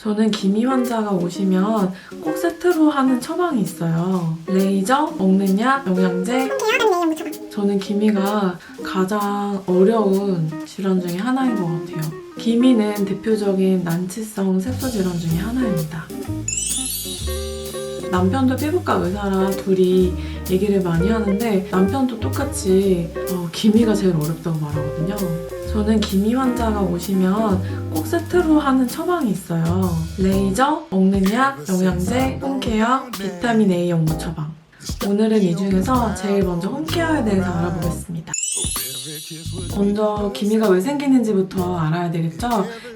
저는 기미 환자가 오시면 꼭 세트로 하는 처방이 있어요. 레이저, 약, 영양제. 저는 기미가 가장 어려운 질환 중에 하나인 것 같아요. 기미는 대표적인 난치성 색소 질환 중에 하나입니다. 남편도 피부과 의사라 둘이 얘기를 많이 하는데 남편도 똑같이 어, 기미가 제일 어렵다고 말하거든요. 저는 기미 환자가 오시면 꼭 세트로 하는 처방이 있어요. 레이저, 먹는 약, 영양제, 홈케어, 비타민 A 연고 처방. 오늘은 이 중에서 제일 먼저 홈케어에 대해서 알아보겠습니다. 먼저 기미가 왜 생기는지부터 알아야 되겠죠?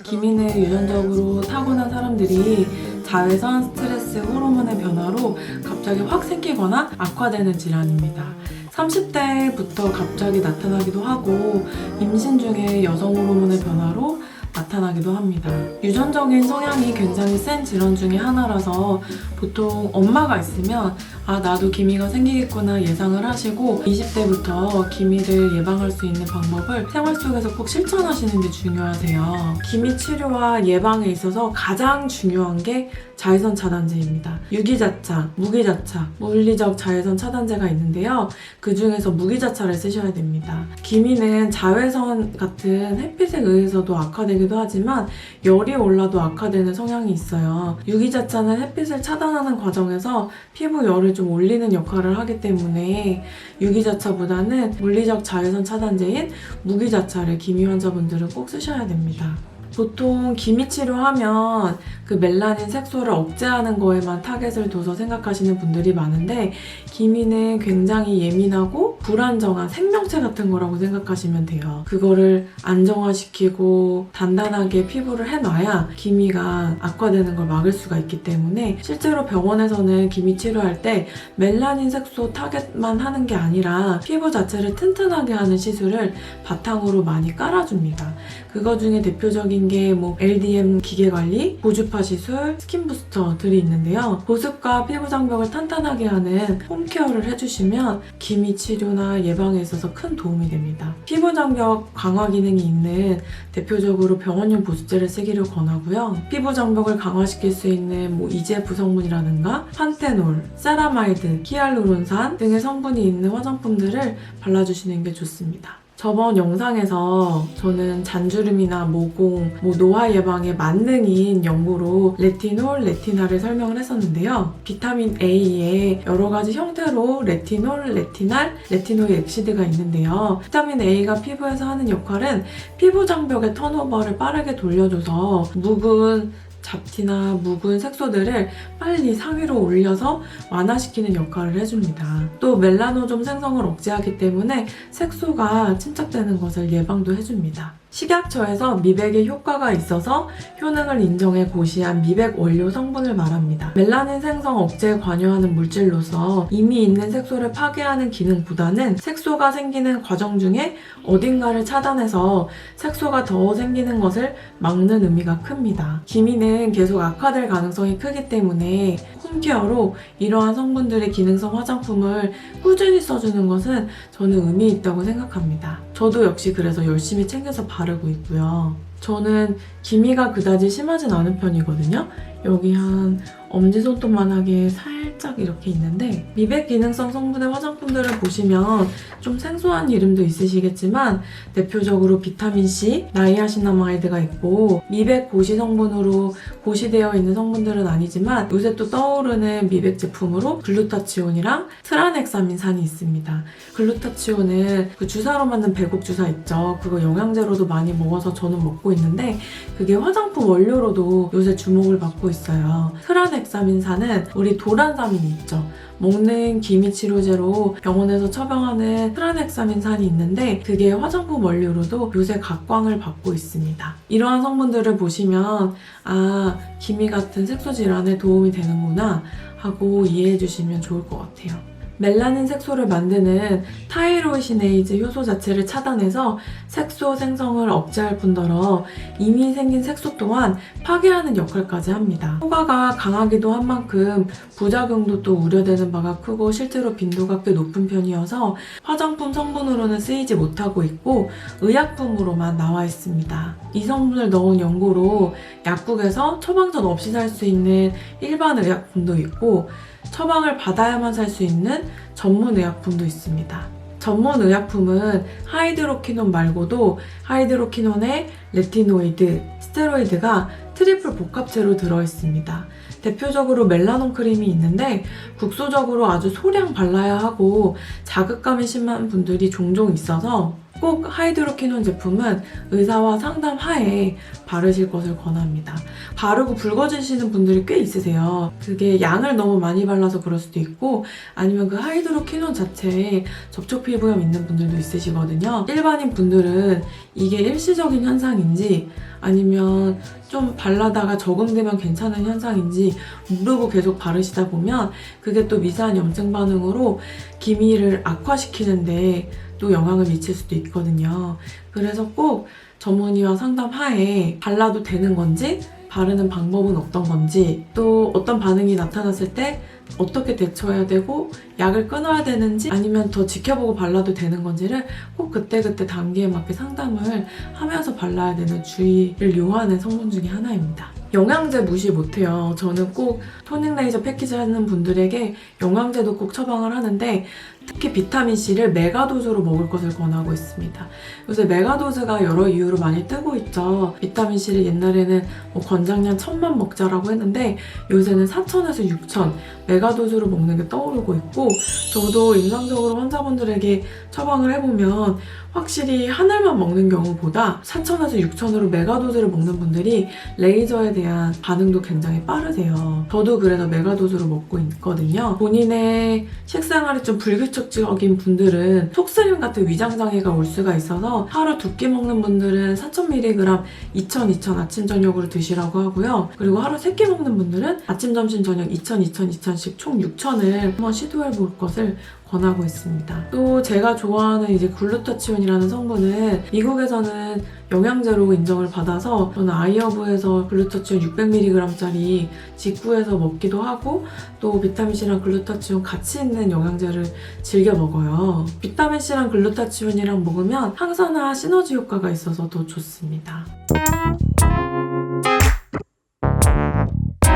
기미는 유전적으로 타고난 사람들이 자외선, 스트레스, 호르몬의 변화로 갑자기 확 생기거나 악화되는 질환입니다. 30대부터 갑자기 나타나기도 하고 임신 중에 여성 호르몬의 변화로 나타나기도 합니다. 유전적인 성향이 굉장히 센 질환 중에 하나라서 보통 엄마가 있으면 아 나도 기미가 생기겠구나 예상을 하시고 20대부터 기미를 예방할 수 있는 방법을 생활 속에서 꼭 실천하시는 게 중요하세요. 기미 치료와 예방에 있어서 가장 중요한 게 자외선 차단제입니다. 유기자차, 무기자차, 물리적 자외선 차단제가 있는데요. 그 중에서 무기자차를 쓰셔야 됩니다. 기미는 자외선 같은 햇빛에 의해서도 악화되기 도 하지만 열이 올라도 악화되는 성향이 있어요. 유기자차는 햇빛을 차단하는 과정에서 피부 열을 좀 올리는 역할을 하기 때문에 유기자차보다는 물리적 자외선 차단제인 무기자차를 기미 환자분들은 꼭 쓰셔야 됩니다. 보통 기미 치료하면 그 멜라닌 색소를 억제하는 거에만 타겟을 둬서 생각하시는 분들이 많은데 기미는 굉장히 예민하고 불안정한 생명체 같은 거라고 생각하시면 돼요. 그거를 안정화시키고 단단하게 피부를 해놔야 기미가 악화되는 걸 막을 수가 있기 때문에 실제로 병원에서는 기미 치료할 때 멜라닌 색소 타겟만 하는 게 아니라 피부 자체를 튼튼하게 하는 시술을 바탕으로 많이 깔아줍니다. 그거 중에 대표적인 게 뭐 LDM 기계 관리, 보주파 시술, 스킨 부스터들이 있는데요. 보습과 피부 장벽을 탄탄하게 하는 홈케어를 해주시면 기미 치료나 예방에 있어서 큰 도움이 됩니다. 피부 장벽 강화 기능이 있는 대표적으로 병원용 보습제를 쓰기를 권하고요. 피부 장벽을 강화시킬 수 있는 뭐 이제 부 성분이라든가 판테놀, 세라마이드, 히알루론산 등의 성분이 있는 화장품들을 발라주시는 게 좋습니다. 저번 영상에서 저는 잔주름이나 모공, 뭐 노화 예방에 만능인 연고로 레티놀, 레티날을 설명을 했었는데요. 비타민 A에 여러 가지 형태로 레티놀, 레티날, 레티노이 엑시드가 있는데요. 비타민 A가 피부에서 하는 역할은 피부 장벽의 턴오버를 빠르게 돌려줘서 묵은 잡티나 묵은 색소들을 빨리 상위로 올려서 완화시키는 역할을 해줍니다. 또 멜라노좀 생성을 억제하기 때문에 색소가 침착되는 것을 예방도 해줍니다. 식약처에서 미백에 효과가 있어서 효능을 인정해 고시한 미백 원료 성분을 말합니다. 멜라닌 생성 억제에 관여하는 물질로서 이미 있는 색소를 파괴하는 기능보다는 색소가 생기는 과정 중에 어딘가를 차단해서 색소가 더 생기는 것을 막는 의미가 큽니다. 기미는 계속 악화될 가능성이 크기 때문에 홈케어로 이러한 성분들의 기능성 화장품을 꾸준히 써주는 것은 저는 의미 있다고 생각합니다. 저도 역시 그래서 열심히 챙겨서 바르고 있고요. 저는 기미가 그다지 심하진 않은 편이거든요. 여기 한 엄지손톱만하게 살짝 이렇게 있는데 미백 기능성 성분의 화장품들을 보시면 좀 생소한 이름도 있으시겠지만 대표적으로 비타민C, 나이아시나마이드가 있고 미백 고시 성분으로 고시되어 있는 성분들은 아니지만 요새 또 떠오르는 미백 제품으로 글루타치온이랑 트라넥사민산이 있습니다. 글루타치온은 그 주사로 만든 배곡 주사 있죠. 그거 영양제로도 많이 먹어서 저는 먹고 있는데 그게 화장품 원료로도 요새 주목을 받고 있어요. 트라넥사민산은 우리 도란사민이 있죠. 먹는 기미 치료제로 병원에서 처방하는 트라넥사민산이 있는데 그게 화장품 원료로도 요새 각광을 받고 있습니다. 이러한 성분들을 보시면 아 기미 같은 색소 질환에 도움이 되는구나 하고 이해해 주시면 좋을 것 같아요. 멜라닌 색소를 만드는 타이로시네이즈 효소 자체를 차단해서 색소 생성을 억제할 뿐더러 이미 생긴 색소 또한 파괴하는 역할까지 합니다. 효과가 강하기도 한 만큼 부작용도 또 우려되는 바가 크고 실제로 빈도가 꽤 높은 편이어서 화장품 성분으로는 쓰이지 못하고 있고 의약품으로만 나와 있습니다. 이 성분을 넣은 연고로 약국에서 처방전 없이 살 수 있는 일반 의약품도 있고 처방을 받아야만 살 수 있는 전문 의약품도 있습니다. 전문 의약품은 하이드로키논 말고도 하이드로키논에 레티노이드, 스테로이드가 트리플 복합체로 들어있습니다. 대표적으로 멜라논 크림이 있는데 국소적으로 아주 소량 발라야 하고 자극감이 심한 분들이 종종 있어서 꼭 하이드로키논 제품은 의사와 상담 하에 바르실 것을 권합니다. 바르고 붉어지시는 분들이 꽤 있으세요. 그게 양을 너무 많이 발라서 그럴 수도 있고 아니면 그 하이드로키논 자체에 접촉 피부염 있는 분들도 있으시거든요. 일반인 분들은 이게 일시적인 현상인지 아니면 좀 발라다가 적응되면 괜찮은 현상인지 모르고 계속 바르시다 보면 그게 또 미세한 염증 반응으로 기미를 악화시키는데 또 영향을 미칠 수도 있거든요. 그래서 꼭 전문의와 상담하에 발라도 되는 건지 바르는 방법은 어떤 건지 또 어떤 반응이 나타났을 때 어떻게 대처해야 되고 약을 끊어야 되는지 아니면 더 지켜보고 발라도 되는 건지를 꼭 그때그때 단계에 맞게 상담을 하면서 발라야 되는 주의를 요하는 성분 중에 하나입니다. 영양제 무시 못해요. 저는 꼭 토닝 레이저 패키지 하는 분들에게 영양제도 꼭 처방을 하는데 특히 비타민C를 메가도즈로 먹을 것을 권하고 있습니다. 요새 메가도즈가 여러 이유로 많이 뜨고 있죠. 비타민C를 옛날에는 뭐 권장량 1000만 먹자라고 했는데 요새는 4000에서 6000 메가도즈로 먹는 게 떠오르고 있고 저도 임상적으로 환자분들에게 처방을 해보면 확실히 하늘만 먹는 경우보다 4000에서 6000으로 메가도즈를 먹는 분들이 레이저에 대한 반응도 굉장히 빠르세요. 저도 그래서 메가도즈로 먹고 있거든요. 본인의 식생활이 좀 불규칙 적인 분들은 속쓰림 같은 위장장애가 올 수가 있어서 하루 두 끼 먹는 분들은 4000mg 2000, 2000 아침 저녁으로 드시라고 하고요. 그리고 하루 세 끼 먹는 분들은 아침, 점심, 저녁 2000, 2000, 2000씩 총 6000을 한번 시도해 볼 것을 권하고 있습니다. 또 제가 좋아하는 이제 글루타치온이라는 성분은 미국에서는 영양제로 인정을 받아서 저는 아이허브에서 글루타치온 600mg짜리 직구해서 먹기도 하고 또 비타민C랑 글루타치온 같이 있는 영양제를 즐겨 먹어요. 비타민C랑 글루타치온이랑 먹으면 항산화 시너지 효과가 있어서 더 좋습니다.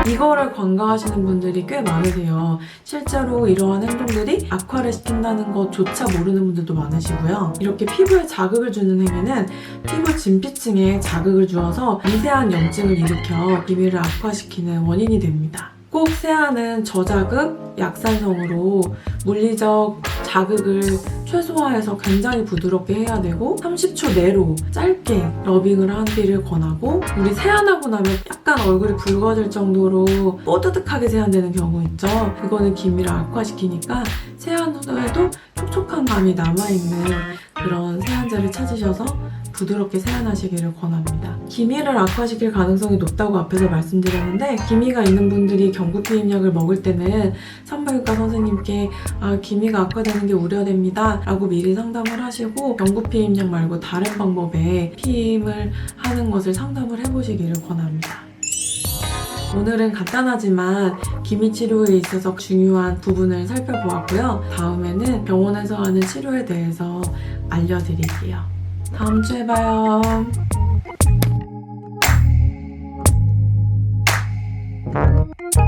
이거를 관가하시는 분들이 꽤 많으세요. 실제로 이러한 행동들이 악화를 시킨다는 것조차 모르는 분들도 많으시고요. 이렇게 피부에 자극을 주는 행위는 피부 진피층에 자극을 주어서 미세한 염증을 일으켜 기미를 악화시키는 원인이 됩니다. 꼭 세안은 저자극, 약산성으로 물리적 자극을 최소화해서 굉장히 부드럽게 해야 되고 30초 내로 짧게 러빙을 하기를 권하고 우리 세안하고 나면 약간 얼굴이 붉어질 정도로 뽀드득하게 세안되는 경우 있죠. 그거는 기미를 악화시키니까 세안 후에도 촉촉한 감이 남아있는 그런 세안제를 찾으셔서 부드럽게 세안하시기를 권합니다. 기미를 악화시킬 가능성이 높다고 앞에서 말씀드렸는데 기미가 있는 분들이 경구피임약을 먹을 때는 산부인과 선생님께 아, 기미가 악화되는 게 우려됩니다 라고 미리 상담을 하시고 경구피임약 말고 다른 방법에 피임을 하는 것을 상담을 해보시기를 권합니다. 오늘은 간단하지만 기미 치료에 있어서 중요한 부분을 살펴보았고요. 다음에는 병원에서 하는 치료에 대해서 알려드릴게요. 다음 주에 봐요.